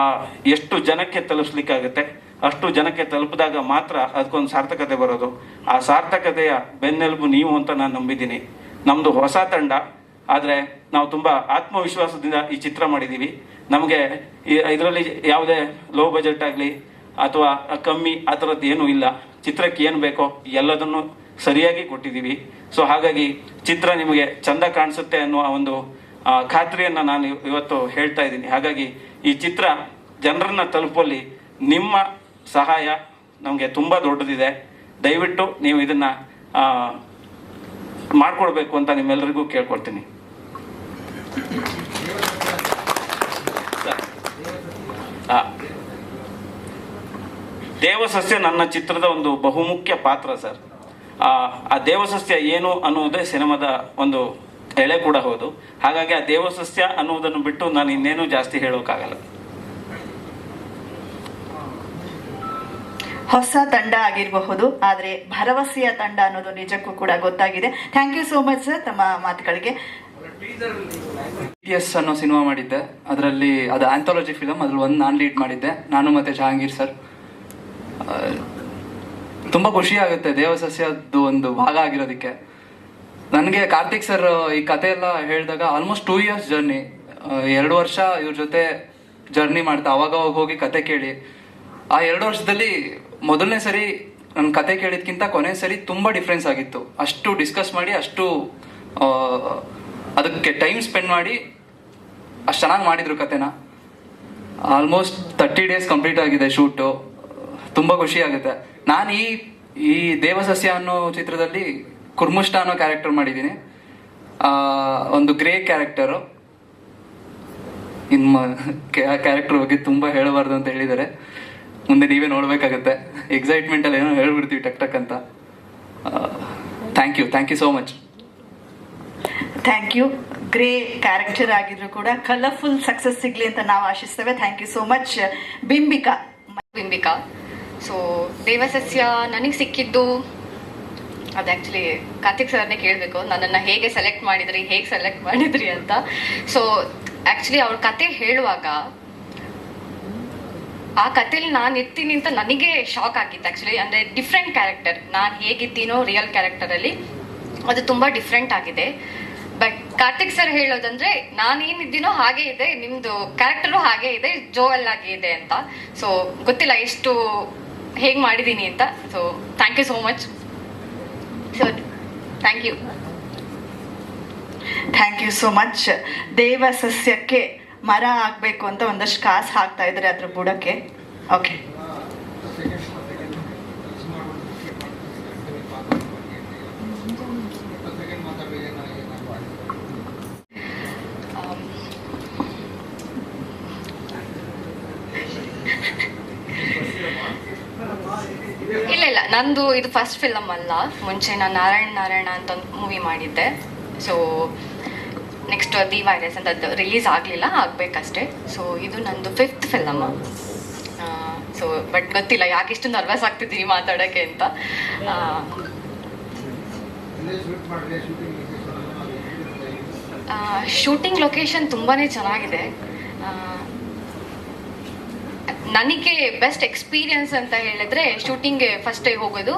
ಎಷ್ಟು ಜನಕ್ಕೆ ತಲುಪಿಸ್ಲಿಕ್ಕಾಗುತ್ತೆ? ಅಷ್ಟು ಜನಕ್ಕೆ ತಲುಪಿದಾಗ ಮಾತ್ರ ಅದಕ್ಕೊಂದು ಸಾರ್ಥಕತೆ ಬರೋದು. ಆ ಸಾರ್ಥಕತೆಯ ಬೆನ್ನೆಲುಬು ನೀವು ಅಂತ ನಾನು ನಂಬಿದ್ದೀನಿ. ನಮ್ದು ಹೊಸ ತಂಡ ಆದರೆ ನಾವು ತುಂಬಾ ಆತ್ಮವಿಶ್ವಾಸದಿಂದ ಈ ಚಿತ್ರ ಮಾಡಿದೀವಿ. ನಮಗೆ ಇದರಲ್ಲಿ ಯಾವುದೇ ಲೋ ಬಜೆಟ್ ಆಗಲಿ ಅಥವಾ ಕಮ್ಮಿ ಆ ಥರದ್ದು ಏನೂ ಇಲ್ಲ. ಚಿತ್ರಕ್ಕೆ ಏನು ಬೇಕೋ ಎಲ್ಲದನ್ನು ಸರಿಯಾಗಿ ಕೊಟ್ಟಿದ್ದೀವಿ ಸೊ ಹಾಗಾಗಿ ಚಿತ್ರ ನಿಮಗೆ ಚಂದ ಕಾಣಿಸುತ್ತೆ ಅನ್ನುವ ಒಂದು ಖಾತ್ರಿಯನ್ನ ನಾನು ಇವತ್ತು ಹೇಳ್ತಾ ಇದ್ದೀನಿ. ಹಾಗಾಗಿ ಈ ಚಿತ್ರ ಜನರನ್ನ ತಲುಪಲ್ಲಿ ನಿಮ್ಮ ಸಹಾಯ ನಮಗೆ ತುಂಬ ದೊಡ್ಡದಿದೆ. ದಯವಿಟ್ಟು ನೀವು ಇದನ್ನ ಮಾಡ್ಕೊಡ್ಬೇಕು ಅಂತ ನಿಮ್ಮೆಲ್ಲರಿಗೂ ಕೇಳ್ಕೊಡ್ತೀನಿ. ದೇವಸಸ್ಯ ನನ್ನ ಚಿತ್ರದ ಒಂದು ಬಹುಮುಖ್ಯ ಪಾತ್ರ ಸರ್. ಆ ದೇವಸಸ್ಯ ಏನು ಅನ್ನುವುದೇ ಸಿನಿಮಾದ ಒಂದು ಎಳೆ ಕೂಡ ಹೌದು. ಹಾಗಾಗಿ ಆ ದೇವಸಸ್ಯ ಅನ್ನುವುದನ್ನು ಬಿಟ್ಟು ನಾನು ಇನ್ನೇನು ಜಾಸ್ತಿ ಹೇಳೋಕ್ಕಾಗಲ್ಲ. ಹೊಸ ತಂಡ ಆಗಿರಬಹುದು ಆದ್ರೆ ಭರವಸೆಯ ತಂಡ ಅನ್ನೋದು ನಿಜಕ್ಕೂ ಕೂಡ ಗೊತ್ತಾಗಿದೆ. Thank you so much sir ತಮ್ಮ ಮಾತುಗಳಿಗೆ. ಎಸ್ ಅನ್ನೋ ಸಿನಿಮಾ ಮಾಡಿದ್ದೆ. ಅದರಲ್ಲಿ ಅದು ಆಂಥಾಲಜಿ ಫಿಲಮ್ ಅದ್ರಲ್ಲಿ ಒಂದು ನಾನು ಲೀಡ್ ಮಾಡಿದ್ದೆ. ನಾನು ಮತ್ತೆ ಜಹಾಂಗೀರ್ ಸರ್ ತುಂಬ ಖುಷಿ ಆಗುತ್ತೆ ದೇವಸಸ್ಯದ್ದು ಒಂದು ಭಾಗ ಆಗಿರೋದಕ್ಕೆ. ನನಗೆ ಕಾರ್ತಿಕ್ ಸರ್ ಈ ಕತೆ ಎಲ್ಲ ಹೇಳಿದಾಗ ಆಲ್ಮೋಸ್ಟ್ ಟೂ ಇಯರ್ಸ್ ಜರ್ನಿ ಎರಡು ವರ್ಷ ಇವ್ರ ಜೊತೆ ಜರ್ನಿ ಮಾಡ್ತಾ ಅವಾಗ ಅವಾಗ ಹೋಗಿ ಕತೆ ಕೇಳಿ. ಆ ಎರಡು ವರ್ಷದಲ್ಲಿ ಮೊದಲನೇ ಸರಿ ನನ್ನ ಕತೆ ಕೇಳಿದ್ಕಿಂತ ಕೊನೆ ಸರಿ ತುಂಬ ಡಿಫ್ರೆನ್ಸ್ ಆಗಿತ್ತು. ಅಷ್ಟು ಡಿಸ್ಕಸ್ ಮಾಡಿ, ಅಷ್ಟು ಅದಕ್ಕೆ ಟೈಮ್ ಸ್ಪೆಂಡ್ ಮಾಡಿ, ಅಷ್ಟು ಚೆನ್ನಾಗಿ ಮಾಡಿದ್ರು ಕತೆನ ಆಲ್ಮೋಸ್ಟ್ ತರ್ಟಿ ಡೇಸ್ ಕಂಪ್ಲೀಟ್ ಆಗಿದೆ ಶೂಟು ತುಂಬ ಖುಷಿ ಆಗುತ್ತೆ. ನಾನು ಈ ಈ ದೇವಸಸ್ಯ ಅನ್ನೋ ಚಿತ್ರದಲ್ಲಿ ಕುರ್ಮುಷ್ಟ ಅನ್ನೋ ಕ್ಯಾರೆಕ್ಟರ್ ಮಾಡಿದ್ದೀನಿ. ಆ, ಒಂದು ಗ್ರೇ ಕ್ಯಾರೆಕ್ಟರು ನಿಮ್ಮ ಕ್ಯಾರೆಕ್ಟರ್ ಬಗ್ಗೆ ತುಂಬ ಹೇಳಬಾರ್ದು ಅಂತ ಹೇಳಿದ್ದಾರೆ. ಮುಂದೆ ನೀವೇ ನೋಡ್ಬೇಕಾಗತ್ತೆ. ಎಕ್ಸೈಟ್ಮೆಂಟಲ್ಲಿ ಏನೋ ಹೇಳ್ಬಿಡ್ತೀವಿ ಟಕ್ ಟಕ್ ಅಂತ. Thank you thank you so much thank you grey character ಆಗಿದ್ರು ಕೂಡ ಕಲರ್ಫುಲ್ ಸಕ್ಸಸ್ ಸಿಗ್ಲಿ ಅಂತ ನಾವು ಆಶಿಸ್ತೇವೆ. Thank you so much Bimbika. Bimbika. So ದೇವಸಸ್ಯ ನನಗೆ ಸಿಕ್ಕಿದ್ದು ಅದು ಆ್ಯಕ್ಚುಲಿ ಕಾರ್ತಿಕ್ ಸರ್ನೇ ಕೇಳಬೇಕು, ನನ್ನನ್ನು ಹೇಗೆ ಸೆಲೆಕ್ಟ್ ಮಾಡಿದ್ರಿ, ಹೇಗೆ ಸೆಲೆಕ್ಟ್ ಮಾಡಿದ್ರಿ ಅಂತ. ಸೊ ಆ್ಯಕ್ಚುಲಿ ಅವ್ರ ಕತೆ ಹೇಳುವಾಗ, ಆ ಕಥೆಲಿ ನಾನು ಇರ್ತೀನಿ ಅಂತ ನನಗೆ ಶಾಕ್ ಆಗಿತ್ತು ಆ್ಯಕ್ಚುಲಿ ಅಂದರೆ ಡಿಫ್ರೆಂಟ್ ಕ್ಯಾರೆಕ್ಟರ್ ನಾನು ಹೇಗಿದ್ದೀನೋ ರಿಯಲ್ ಕ್ಯಾರೆಕ್ಟರಲ್ಲಿ ಅದು ತುಂಬ ಡಿಫ್ರೆಂಟ್ ಆಗಿದೆ. ಬಟ್ ಕಾರ್ತಿಕ್ ಸರ್ ಹೇಳೋದಂದ್ರೆ ನಾನೇನಿದ್ದೀನೋ ಹಾಗೆ ಇದೆ, ನಿಮ್ದು ಕ್ಯಾರೆಕ್ಟರು ಹಾಗೆ ಇದೆ ಜೋವೆಲ್ ಆಗಿ ಇದೆ ಅಂತ. ಸೊ ಗೊತ್ತಿಲ್ಲ, ಎಷ್ಟು ಹೇಗೆ ಮಾಡಿದ್ದೀನಿ ಅಂತ. So thank you so much so thank you thank you so much ದೇವ ಸಸ್ಯಕ್ಕೆ ಮರ ಆಗಬೇಕು ಅಂತ ಒಂದಷ್ಟು ಕಾಸು ಹಾಕ್ತಾ ಇದ್ದಾರೆ ಅದ್ರ ಬುಡಕ್ಕೆ. ಓಕೆ ಇಲ್ಲ ಇಲ್ಲ ನಂದು ಇದು ಫಸ್ಟ್ ಫಿಲಮ್ ಅಲ್ಲ. ಮುಂಚೆ ನಾನು ನಾರಾಯಣ ನಾರಾಯಣ ಅಂತ ಒಂದು ಮೂವಿ ಮಾಡಿದ್ದೆ. ಸೊ ನೆಕ್ಸ್ಟ್ ದಿ ವೈರಸ್ ಅಂತ ಅದು ರಿಲೀಸ್ ಆಗಲಿಲ್ಲ, ಆಗಬೇಕಷ್ಟೇ. ಸೊ ಇದು ನಂದು ಫಿಫ್ತ್ ಫಿಲಮ್ ಸೊ ಬಟ್ ಗೊತ್ತಿಲ್ಲ, ಯಾಕೆ ಇಷ್ಟು ನರ್ವಸ್ ಆಗ್ತಿದ್ದೀನಿ ಮಾತಾಡೋಕ್ಕೆ ಅಂತ. ಶೂಟಿಂಗ್ ಲೊಕೇಶನ್ ತುಂಬಾ ಚೆನ್ನಾಗಿದೆ. ನನಗೆ ಬೆಸ್ಟ್ ಎಕ್ಸ್ಪೀರಿಯನ್ಸ್ ಅಂತ ಹೇಳಿದ್ರೆ ಶೂಟಿಂಗ್ಗೆ ಫಸ್ಟ್ ಹೋಗೋದು.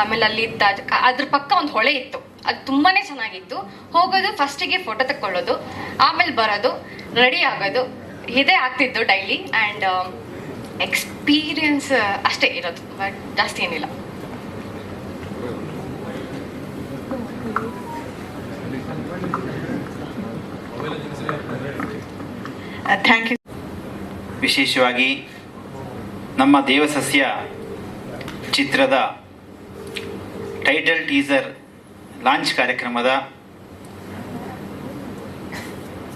ಆಮೇಲೆ ಅಲ್ಲಿ ಇದ್ದ ಅದ್ರ ಪಕ್ಕ ಒಂದು ಹೊಳೆ ಇತ್ತು. ಅದು ತುಂಬಾನೇ ಚೆನ್ನಾಗಿತ್ತು. ಹೋಗೋದು ಫಸ್ಟಿಗೆ ಫೋಟೋ ತಕ್ಕೊಳ್ಳೋದು ಆಮೇಲೆ ಬರೋದು ರೆಡಿ ಆಗೋದು. ಇದೇ ಆಗ್ತಿತ್ತು ಡೈಲಿ ಆ್ಯಂಡ್ ಎಕ್ಸ್ಪೀರಿಯನ್ಸ್ ಅಷ್ಟೇ ಇರೋದು ಬಟ್ ಜಾಸ್ತಿ ಏನಿಲ್ಲ. ಥ್ಯಾಂಕ್ ಯು ವಿಶೇಷವಾಗಿ ನಮ್ಮ ದೇವಸಸ್ಯ ಚಿತ್ರದ ಟೈಟಲ್ ಟೀಸರ್ ಲಾಂಚ್ ಕಾರ್ಯಕ್ರಮದ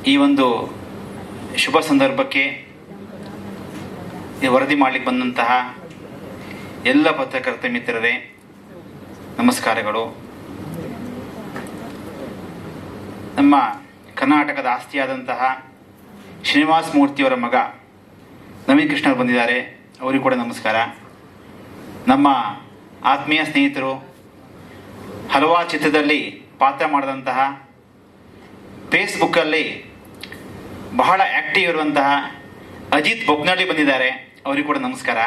ಈ ಒಂದು ಶುಭ ಸಂದರ್ಭಕ್ಕೆ ವರದಿ ಮಾಡಲಿಕ್ಕೆ ಬಂದಂತಹ ಎಲ್ಲ ಪತ್ರಕರ್ತ ಮಿತ್ರರೇ, ನಮಸ್ಕಾರಗಳು. ನಮ್ಮ ಕರ್ನಾಟಕದ ಆಸ್ತಿಯಾದಂತಹ ಶ್ರೀನಿವಾಸ ಮೂರ್ತಿಯವರ ಮಗ ನವೀನ್ ಕೃಷ್ಣರು ಬಂದಿದ್ದಾರೆ. ಅವರಿಗೂ ಕೂಡ ನಮಸ್ಕಾರ. ನಮ್ಮ ಆತ್ಮೀಯ ಸ್ನೇಹಿತರು, ಹಲವಾರು ಚಿತ್ರದಲ್ಲಿ ಪಾತ್ರ ಮಾಡಿದಂತಹ ಫೇಸ್ಬುಕ್ಕಲ್ಲಿ ಬಹಳ ಆ್ಯಕ್ಟಿವ್ ಇರುವಂತಹ ಅಜಿತ್ ಬೊಗ್ನಳ್ಳಿ ಬಂದಿದ್ದಾರೆ. ಅವರಿಗೂ ಕೂಡ ನಮಸ್ಕಾರ.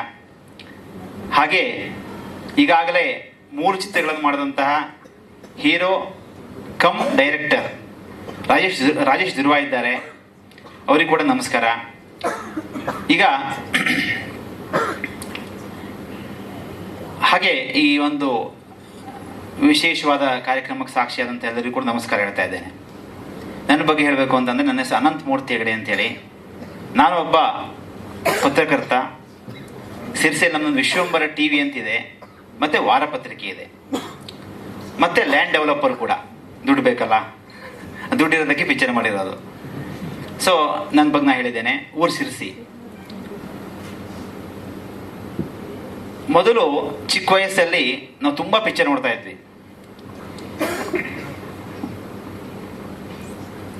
ಹಾಗೆ ಈಗಾಗಲೇ ಮೂರು ಚಿತ್ರಗಳನ್ನು ಮಾಡಿದಂತಹ hero cum director Rajesh Rajesh Dhruva ಇದ್ದಾರೆ. ಅವರಿಗೂ ಕೂಡ ನಮಸ್ಕಾರ. ಈಗ ಹಾಗೆ ಈ ಒಂದು ವಿಶೇಷವಾದ ಕಾರ್ಯಕ್ರಮಕ್ಕೆ ಸಾಕ್ಷಿಯಾದಂಥ ಎಲ್ಲರಿಗೂ ಕೂಡ ನಮಸ್ಕಾರ ಹೇಳ್ತಾ ಇದ್ದೇನೆ. ನನ್ನ ಬಗ್ಗೆ ಹೇಳಬೇಕು ಅಂತಂದರೆ ನನ್ನ ಹೆಸರು ಅನಂತ ಮೂರ್ತಿ ಹೆಗಡೆ ಅಂತೇಳಿ. ನಾನು ಒಬ್ಬ ಪತ್ರಕರ್ತ. ಸಿರ್ಸೆ ನಮ್ಮ ವಿಶ್ವಂಬರ ಟಿ ವಿ ಅಂತಿದೆ. ಮತ್ತು ವಾರಪತ್ರಿಕೆ ಇದೆ. ಮತ್ತು ಲ್ಯಾಂಡ್ ಡೆವಲಪರ್ ಕೂಡ. ದುಡ್ಡು ಬೇಕಲ್ಲ. ದುಡ್ಡಿರೋದಕ್ಕೆ ಪಿಕ್ಚರ್ ಮಾಡಿರೋದು. ಸೊ ನನ್ನ ಬಗ್ಗೆ ನಾ ಹೇಳಿದ್ದೇನೆ. ಊರು ಸಿರ್ಸಿ. ಮೊದಲು ಚಿಕ್ಕ ವಯಸ್ಸಲ್ಲಿ ನಾವು ತುಂಬ ಪಿಕ್ಚರ್ ನೋಡ್ತಾ ಇದ್ವಿ.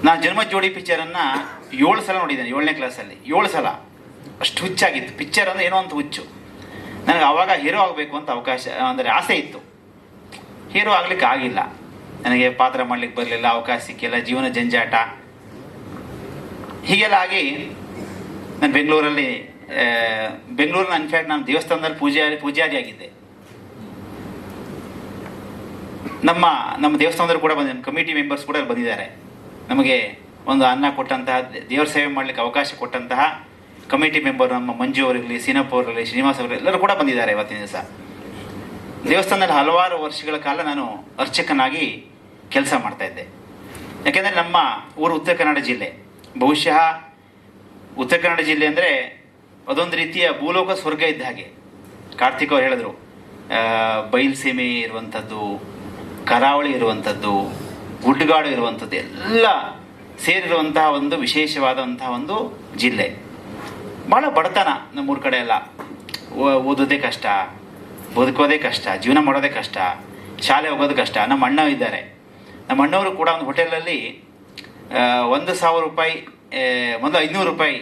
ನಾನು ಜನ್ಮ ಜೋಡಿ ಪಿಕ್ಚರನ್ನು ಏಳು ಸಲ ನೋಡಿದ್ದೇನೆ, ಏಳನೇ ಕ್ಲಾಸಲ್ಲಿ ಏಳು ಸಲ. ಅಷ್ಟು ಹುಚ್ಚಾಗಿತ್ತು. ಪಿಕ್ಚರ್ ಅಂದರೆ ಏನೋ ಅಂತ ಹುಚ್ಚು. ನನಗೆ ಅವಾಗ ಹೀರೋ ಆಗಬೇಕು ಅಂತ ಅವಕಾಶ, ಅಂದರೆ ಆಸೆ ಇತ್ತು. ಹೀರೋ ಆಗ್ಲಿಕ್ಕೆ ಆಗಿಲ್ಲ. ನನಗೆ ಪಾತ್ರ ಮಾಡ್ಲಿಕ್ಕೆ ಬರಲಿಲ್ಲ, ಅವಕಾಶ ಸಿಕ್ಕಿಲ್ಲ, ಜೀವನ ಜಂಜಾಟ. ಹೀಗೆಲ್ಲ ಆಗಿ ನಾನು ಬೆಂಗಳೂರಲ್ಲಿ ಬೆಂಗಳೂರಿನ ಇನ್ಫ್ಯಾಕ್ಟ್ ನಾನು ದೇವಸ್ಥಾನದಲ್ಲಿ ಪೂಜಾರಿ ಪೂಜಾರಿ ಆಗಿದ್ದೆ ನಮ್ಮ ನಮ್ಮ ದೇವಸ್ಥಾನದಲ್ಲಿ ಕೂಡ ಬಂದ ಕಮಿಟಿ ಮೆಂಬರ್ಸ್ ಕೂಡ ಬಂದಿದ್ದಾರೆ. ನಮಗೆ ಒಂದು ಅನ್ನ ಕೊಟ್ಟಂತಹ, ದೇವರ ಸೇವೆ ಮಾಡಲಿಕ್ಕೆ ಅವಕಾಶ ಕೊಟ್ಟಂತಹ ಕಮಿಟಿ ಮೆಂಬರ್ ನಮ್ಮ ಮಂಜು ಅವರಿರಲಿ, ಸೀನಪ್ಪ ಅವರಿರಲಿ, ಶ್ರೀನಿವಾಸ್ ಅವರಿರಲಿ, ಎಲ್ಲರೂ ಕೂಡ ಬಂದಿದ್ದಾರೆ ಇವತ್ತಿನ ದಿವಸ. ದೇವಸ್ಥಾನದಲ್ಲಿ ಹಲವಾರು ವರ್ಷಗಳ ಕಾಲ ನಾನು ಅರ್ಚಕನಾಗಿ ಕೆಲಸ ಮಾಡ್ತಾ ಇದ್ದೆ. ಯಾಕೆಂದರೆ ನಮ್ಮ ಊರು ಉತ್ತರ ಕನ್ನಡ ಜಿಲ್ಲೆ. ಬಹುಶಃ ಉತ್ತರ ಕನ್ನಡ ಜಿಲ್ಲೆ ಅಂದರೆ ಅದೊಂದು ರೀತಿಯ ಭೂಲೋಕ ಸ್ವರ್ಗ ಇದ್ದ ಹಾಗೆ. ಕಾರ್ತಿಕ್ ಅವ್ರು ಹೇಳಿದ್ರು ಬಯಲ್ಸೀಮೆ ಇರುವಂಥದ್ದು ಕರಾವಳಿ ಇರುವಂಥದ್ದು ಗುಡ್ಡಗಾಡು ಇರುವಂಥದ್ದು ಎಲ್ಲ ಸೇರಿರುವಂತಹ ಒಂದು ವಿಶೇಷವಾದಂತಹ ಒಂದು ಜಿಲ್ಲೆ. ಭಾಳ ಬಡತನ ನಮ್ಮೂರ ಕಡೆ ಎಲ್ಲ. ಓದೋದೇ ಕಷ್ಟ ಬದುಕೋದೇ ಕಷ್ಟ, ಜೀವನ ಮಾಡೋದೇ ಕಷ್ಟ, ಶಾಲೆ ಹೋಗೋದು ಕಷ್ಟ. ನಮ್ಮ ಅಣ್ಣ ಇದ್ದಾರೆ. ನಮ್ಮ ಅಣ್ಣವರು ಕೂಡ ಒಂದು ಹೋಟೆಲಲ್ಲಿ ಒಂದು ಸಾವಿರ ರೂಪಾಯಿ ಒಂದು ಐನೂರು ರೂಪಾಯಿ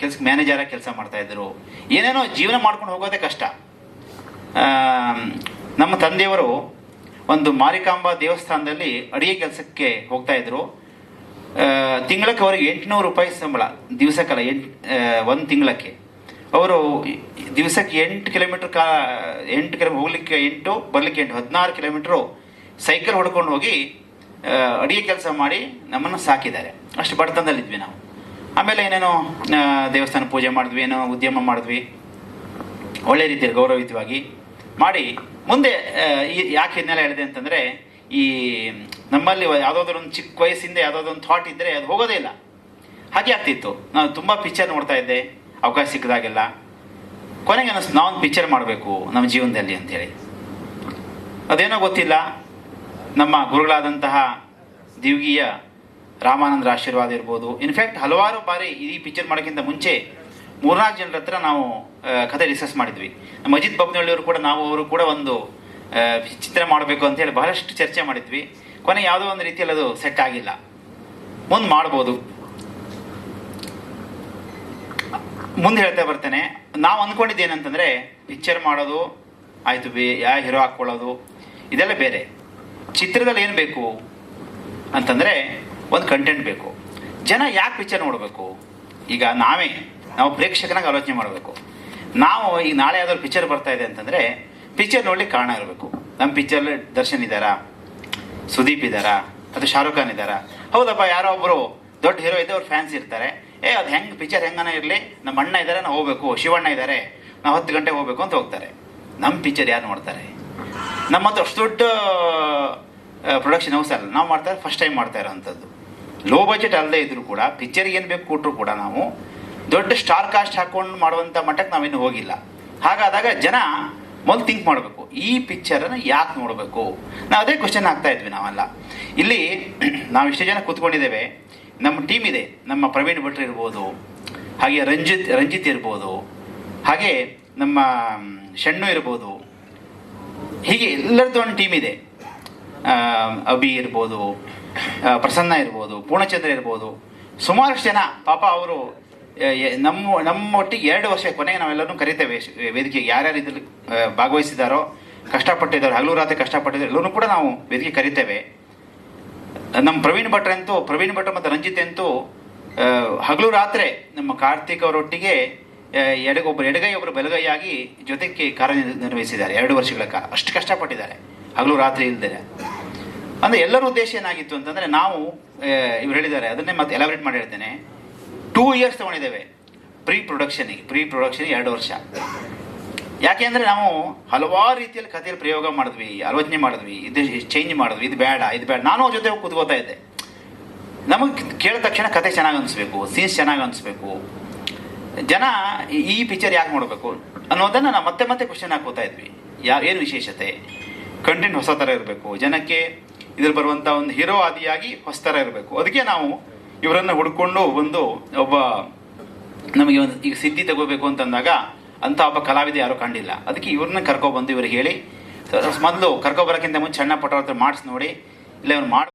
ಕೆಲ್ಸಕ್ಕೆ ಮ್ಯಾನೇಜರಾಗಿ ಕೆಲಸ ಮಾಡ್ತಾಯಿದ್ರು ಏನೇನೋ ಜೀವನ ಮಾಡ್ಕೊಂಡು ಹೋಗೋದೇ ಕಷ್ಟ. ನಮ್ಮ ತಂದೆಯವರು ಒಂದು ಮಾರಿಕಾಂಬ ದೇವಸ್ಥಾನದಲ್ಲಿ ಅಡಿಗೆ ಕೆಲಸಕ್ಕೆ ಹೋಗ್ತಾ ಇದ್ರು. ತಿಂಗಳಕ್ಕೆ ಅವರಿಗೆ ಎಂಟುನೂರು ರೂಪಾಯಿ ಸಂಬಳ ದಿವಸಕ್ಕಲ್ಲ ಎಂಟು ಒಂದು ತಿಂಗಳಕ್ಕೆ. ಅವರು ದಿವಸಕ್ಕೆ ಎಂಟು ಕಿಲೋಮೀಟ್ರ್ ಕಾ, ಎಂಟು ಕಿಲೋ ಹೋಗ್ಲಿಕ್ಕೆ ಎಂಟು, ಬರಲಿಕ್ಕೆ ಎಂಟು, ಹದಿನಾರು ಕಿಲೋಮೀಟ್ರು ಸೈಕಲ್ ಹೊಡ್ಕೊಂಡು ಹೋಗಿ ಅಡಿಗೆ ಕೆಲಸ ಮಾಡಿ ನಮ್ಮನ್ನು ಸಾಕಿದ್ದಾರೆ. ಅಷ್ಟು ಬಡತನದಲ್ಲಿದ್ವಿ ನಾವು. ಆಮೇಲೆ ಏನೇನೋ ದೇವಸ್ಥಾನ ಪೂಜೆ ಮಾಡಿದ್ವಿ, ಏನೋ ಉದ್ಯಮ ಮಾಡಿದ್ವಿ. ಒಳ್ಳೆ ರೀತಿಯಲ್ಲಿ ಗೌರವಯುತವಾಗಿ ಮಾಡಿ, ಮುಂದೆ ಈ, ಯಾಕೆ ಹಿನ್ನೆಲೆ ಹೇಳಿದೆ ಅಂತಂದರೆ, ಈ, ನಮ್ಮಲ್ಲಿ ಯಾವುದಾದ್ರು ಒಂದು ಚಿಕ್ಕ ವಯಸ್ಸಿಂದ ಯಾವುದಾದ್ರು ಒಂದು ಥಾಟ್ ಇದ್ದರೆ ಅದು ಹೋಗೋದೇ ಇಲ್ಲ. ಹಾಗೆ ಆಗ್ತಿತ್ತು. ನಾನು ತುಂಬ ಪಿಕ್ಚರ್ ನೋಡ್ತಾ ಇದ್ದೆ, ಅವಕಾಶ ಸಿಕ್ಕಿದಾಗೆಲ್ಲ. ಕೊನೆಗೆ ಅನಿಸ್ತು ನಾವೊಂದು ಪಿಕ್ಚರ್ ಮಾಡಬೇಕು ನಮ್ಮ ಜೀವನದಲ್ಲಿ ಅಂತೇಳಿ. ಅದೇನೋ ಗೊತ್ತಿಲ್ಲ, ನಮ್ಮ ಗುರುಗಳಾದಂತಹ ದಿವ್ಗೀಯ ರಾಮಾನಂದರ ಆಶೀರ್ವಾದ ಇರ್ಬೋದು. ಇನ್ಫ್ಯಾಕ್ಟ್ ಹಲವಾರು ಬಾರಿ ಈ ಪಿಕ್ಚರ್ ಮಾಡೋಕ್ಕಿಂತ ಮುಂಚೆ ಮೂರ್ನಾಲ್ಕು ಜನರ ಹತ್ರ ನಾವು ಕತೆ ಡಿಸ್ಕಸ್ ಮಾಡಿದ್ವಿ. ನಮ್ಮ ಅಜಿತ್ ಬಬ್ನಳ್ಳಿಯವರು ಕೂಡ ನಾವು, ಅವರು ಕೂಡ ಒಂದು ಚಿತ್ರ ಮಾಡಬೇಕು ಅಂತ ಹೇಳಿ ಬಹಳಷ್ಟು ಚರ್ಚೆ ಮಾಡಿದ್ವಿ. ಕೊನೆ ಯಾವುದೋ ಒಂದು ರೀತಿಯಲ್ಲಿ ಅದು ಸೆಟ್ ಆಗಿಲ್ಲ. ಮುಂದೆ ಮಾಡ್ಬೋದು. ಮುಂದೆ ಹೇಳ್ತಾ ಬರ್ತೇನೆ. ನಾವು ಅಂದ್ಕೊಂಡಿದ್ದು ಏನಂತಂದರೆ ಪಿಕ್ಚರ್ ಮಾಡೋದು, ಆಯಿತು ಬೇ, ಯಾ ಹೀರೋ ಹಾಕ್ಕೊಳ್ಳೋದು, ಇದೆಲ್ಲ ಬೇರೆ. ಚಿತ್ರದಲ್ಲಿ ಏನು ಬೇಕು ಅಂತಂದರೆ ಒಂದು ಕಂಟೆಂಟ್ ಬೇಕು. ಜನ ಯಾಕೆ ಪಿಕ್ಚರ್ ನೋಡಬೇಕು? ಈಗ ನಾವೇ, ನಾವು ಪ್ರೇಕ್ಷಕನಾಗಿ ಆಲೋಚನೆ ಮಾಡಬೇಕು. ನಾವು ಈಗ ನಾಳೆ ಯಾವ್ದಾದ್ರು ಪಿಕ್ಚರ್ ಬರ್ತಾ ಇದೆ ಅಂತಂದರೆ ಪಿಕ್ಚರ್ ನೋಡ್ಲಿಕ್ಕೆ ಕಾರಣ ಇರಬೇಕು. ನಮ್ಮ ಪಿಕ್ಚರ್ ದರ್ಶನ್ ಇದ್ದಾರಾ? ಸುದೀಪ್ ಇದ್ದಾರಾ? ಅಥವಾ ಶಾರುಖ್ ಖಾನ್ ಇದ್ದಾರಾ? ಹೌದಪ್ಪ, ಯಾರೋ ಒಬ್ಬರು ದೊಡ್ಡ ಹೀರೋ ಇದ್ದೆ ಅವ್ರು ಫ್ಯಾನ್ಸ್ ಇರ್ತಾರೆ. ಏ, ಅದು ಹೆಂಗೆ ಪಿಕ್ಚರ್ ಹೆಂಗನ ಇರಲಿ? ನಮ್ಮ ಅಣ್ಣ ಇದ್ದಾರೆ ನಾವು ಹೋಗ್ಬೇಕು. ಶಿವಣ್ಣ ಇದ್ದಾರೆ ನಾವು ಹತ್ತು ಗಂಟೆ ಹೋಗ್ಬೇಕು ಅಂತ ಹೋಗ್ತಾರೆ. ನಮ್ಮ ಪಿಕ್ಚರ್ ಯಾರು ನೋಡ್ತಾರೆ? ನಮ್ಮ ಹತ್ರ ಅಷ್ಟು ದೊಡ್ಡ ಪ್ರೊಡಕ್ಷನ್ ಹೌಸ್ ಅಲ್ಲ. ನಾವು ಮಾಡ್ತಾರೆ ಫಸ್ಟ್ ಟೈಮ್ ಮಾಡ್ತಾ ಇರೋವಂಥದ್ದು. ಲೋ ಬಜೆಟ್ ಅಲ್ಲದೆ ಇದ್ರು ಕೂಡ, ಪಿಕ್ಚರ್ ಏನು ಬೇಕು ಕೊಟ್ಟರು ಕೂಡ ನಾವು ದೊಡ್ಡ ಸ್ಟಾರ್ ಕಾಸ್ಟ್ ಹಾಕೊಂಡು ಮಾಡುವಂಥ ಮಟ್ಟಕ್ಕೆ ನಾವಿನ್ನು ಹೋಗಿಲ್ಲ. ಹಾಗಾದಾಗ ಜನ ಮೊದಲು ಥಿಂಕ್ ಮಾಡಬೇಕು, ಈ ಪಿಕ್ಚರನ್ನು ಯಾಕೆ ನೋಡಬೇಕು? ನಾವು ಅದೇ ಕ್ವಶನ್ ಆಗ್ತಾ ಇದ್ವಿ ನಾವೆಲ್ಲ. ಇಲ್ಲಿ [clears throat] ನಾವು ಇಷ್ಟು ಜನ ಕೂತ್ಕೊಂಡಿದ್ದೇವೆ. ನಮ್ಮ ಟೀಮ್ ಇದೆ, ನಮ್ಮ ಪ್ರವೀಣ್ ಭಟ್ರು ಇರ್ಬೋದು, ಹಾಗೆ ರಂಜಿತ್ ರಂಜಿತ್ ಇರ್ಬೋದು, ಹಾಗೆ ನಮ್ಮ ಶಣ್ಣು ಇರ್ಬೋದು, ಹೀಗೆ ಎಲ್ಲರದ್ದು ಒಂದು ಟೀಮ್ ಇದೆ. ಅಭಿ ಇರ್ಬೋದು ಪ್ರಸನ್ನ ಇರ್ಬೋದು, ಪೂರ್ಣಚಂದ್ರ ಇರ್ಬೋದು. ಸುಮಾರಷ್ಟು ಜನ, ಪಾಪ ಅವರು ನಮ್ಮ, ನಮ್ಮೊಟ್ಟಿಗೆ ಎರಡು ವರ್ಷ ಕೊನೆಗೆ ನಾವೆಲ್ಲರೂ ಕರಿತೇವೆ ವೇದಿಕೆಗೆ. ಯಾರ್ಯಾರು ಇದ್ರಲ್ಲಿ ಭಾಗವಹಿಸಿದಾರೋ ಕಷ್ಟಪಟ್ಟಿದ್ದಾರೋ, ಹಗಲು ರಾತ್ರಿ ಕಷ್ಟಪಟ್ಟಿದ್ದಾರೆ ಎಲ್ಲರೂ ಕೂಡ ನಾವು ವೇದಿಕೆ ಕರಿತೇವೆ. ನಮ್ಮ ಪ್ರವೀಣ್ ಭಟ್ರ ಅಂತೂ, ಪ್ರವೀಣ್ ಭಟ್ರ ಮತ್ತು ರಂಜಿತ್ ಅಂತೂ ಹಗಲು ರಾತ್ರಿ ನಮ್ಮ ಕಾರ್ತಿಕ್ ಅವರೊಟ್ಟಿಗೆ ಎಡಗೊಬ್ಬರು ಎಡಗೈ ಒಬ್ಬರು ಬಲಗೈಯಾಗಿ ಜೊತೆಗೆ ಕಾರ್ಯನಿರ್ವಹಿಸಿದ್ದಾರೆ. ಎರಡು ವರ್ಷಗಳ ಕಾಲ. ಅಷ್ಟು ಕಷ್ಟಪಟ್ಟಿದ್ದಾರೆ. ಹಗಲು ರಾತ್ರಿ ಇಲ್ದೇ ಅಂದರೆ ಎಲ್ಲರ ಉದ್ದೇಶ ಏನಾಗಿತ್ತು ಅಂತಂದರೆ ನಾವು ಇವ್ರು ಹೇಳಿದ್ದಾರೆ, ಅದನ್ನೇ ಮತ್ತೆ ಎಲಾಬ್ರೇಟ್ ಮಾಡಿ ಹೇಳ್ತೇನೆ. ಟೂ ಇಯರ್ಸ್ ತಗೊಂಡಿದ್ದೇವೆ. ಪ್ರೀ ಪ್ರೊಡಕ್ಷನಿಗೆ ಪ್ರೀ ಪ್ರೊಡಕ್ಷನ್ ಎರಡು ವರ್ಷ. ಯಾಕೆ ಅಂದರೆ ನಾವು ಹಲವಾರು ರೀತಿಯಲ್ಲಿ ಕಥೆಯಲ್ಲಿ ಪ್ರಯೋಗ ಮಾಡಿದ್ವಿ, ಆಲೋಚನೆ ಮಾಡಿದ್ವಿ, ಇದು ಚೇಂಜ್ ಮಾಡಿದ್ವಿ, ಇದು ಬೇಡ ಇದು ಬೇಡ, ನಾನು ಅವ್ರ ಜೊತೆ ಕೂತ್ಕೋತಾ ಇದ್ದೆ. ನಮಗೆ ಕೇಳಿದ ತಕ್ಷಣ ಕತೆ ಚೆನ್ನಾಗಿ ಅನಿಸ್ಬೇಕು ಸೀನ್ಸ್ ಚೆನ್ನಾಗಿ ಅನಿಸ್ಬೇಕು. ಜನ ಈ- ಪಿಕ್ಚರ್ ಯಾಕೆ ನೋಡಬೇಕು? ಅನ್ನೋದನ್ನು ನಾವು ಮತ್ತೆ ಮತ್ತೆ ಕ್ವಶನ್ ಹಾಕೋತಾ ಇದ್ವಿ. ಯಾ, ಏನು ವಿಶೇಷತೆ? ಕಂಟೆಂಟ್ ಹೊಸ ಥರ ಇರಬೇಕು. ಜನಕ್ಕೆ ಇದ್ರಲ್ಲಿ ಬರುವಂಥ ಒಂದು ಹೀರೋ ಆದಿಯಾಗಿ ಹೊಸ್ತರ ಇರಬೇಕು. ಅದಕ್ಕೆ ನಾವು ಇವರನ್ನು ಹುಡ್ಕೊಂಡು ಒಂದು ಒಬ್ಬ ನಮಗೆ ಒಂದು ಈಗ ಸಿದ್ಧಿ ತಗೋಬೇಕು ಅಂತಂದಾಗ ಅಂತ ಒಬ್ಬ ಕಲಾವಿದ ಯಾರೂ ಕಂಡಿಲ್ಲ. ಅದಕ್ಕೆ ಇವ್ರನ್ನ ಕರ್ಕೊಬಂದು ಇವ್ರಿಗೆ ಹೇಳಿ ಮೊದಲು ಕರ್ಕೊಬರೋಕ್ಕಿಂತ ಮುಂಚೆ ಸಣ್ಣ ಪಟ್ಟ ಮಾಡಿಸಿ ನೋಡಿ. ಇಲ್ಲ ಇವ್ರು ಮಾಡಿ